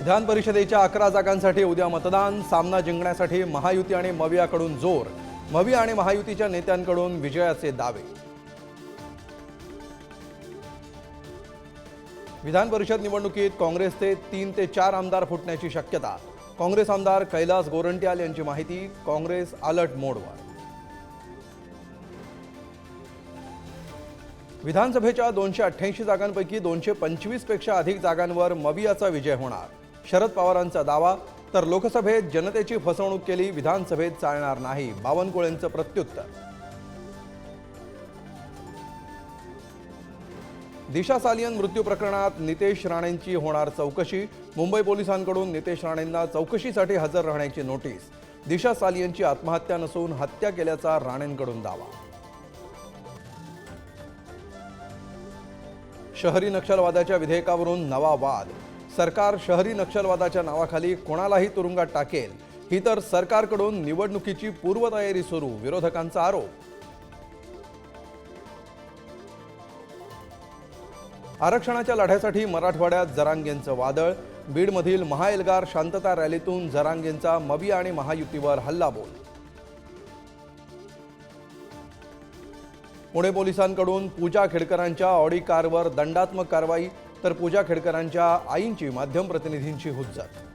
विधान परिषदेच्या अकरा जागांसाठी उद्या मतदान सामना जिंकण्यासाठी महायुती आणि मवियाकडून जोर मविया आणि महायुतीच्या नेत्यांकडून विजयाचे दावे. विधान परिषद निवडणुकीत काँग्रेसचे तीन ते चार आमदार फुटण्याची शक्यता. काँग्रेस आमदार कैलास गोरंट्याल यांची माहिती काँग्रेस अलर्ट मोडवर. विधानसभेच्या दोनशे अठ्ठ्याऐंशी जागांपैकी दोनशे पंचवीसपेक्षा अधिक जागांवर मवियाचा विजय होणार. शरद पवारांचा दावा तर लोकसभेत जनतेची फसवणूक केली विधानसभेत चालणार नाही बावनकुळेंचं प्रत्युत्तर. दिशा सालियन मृत्यू प्रकरणात नितेश राणेंची होणार चौकशी मुंबई पोलिसांकडून नितेश राणेंना चौकशीसाठी हजर राहण्याची नोटीस. दिशा सालियनची आत्महत्या नसून हत्या केल्याचा राणेंकडून दावा. शहरी नक्षलवादाच्या विधेयकावरून नवा वाद. सरकार शहरी नक्षलवादाच्या नावाखाली कोणालाही तुरुंगात टाकेल ही तर सरकारकडून निवडणुकीची पूर्वतयारी सुरू विरोधकांचा आरोप. आरक्षणाच्या लढ्यासाठी मराठवाड्यात जरांगेंचं वादळ बीडमधील महाएल्गार शांतता रॅलीतून जरांगेंचा मबी आणि महायुतीवर हल्लाबोल. पुणे पोलिसांकडून पूजा खेडकरांच्या ऑडी कारवर दंडात्मक कारवाई तर पूजा खेडकरांच्या आईंची माध्यम प्रतिनिधींची हुज्जत.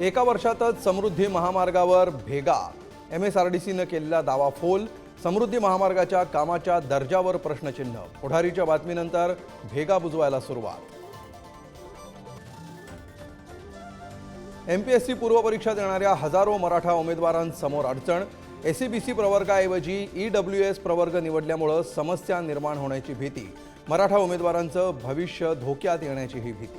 एका वर्षातच समृद्धी महामार्गावर भेगा. एम एस आर डी सीनं केलेला दावा फोल. समृद्धी महामार्गाच्या कामाच्या दर्जावर प्रश्नचिन्ह. पुढारीच्या बातमीनंतर भेगा बुजवायला सुरुवात. एमपीएससी पूर्वपरीक्षा देणाऱ्या हजारो मराठा उमेदवारांसमोर अडचण. एस सी बी सी प्रवर्गाऐवजी ई डब्ल्यू एस प्रवर्ग निवडल्यामुळं समस्या निर्माण होण्याची भीती मराठा उमेदवारांचं भविष्य धोक्यात येण्याची ही भीती.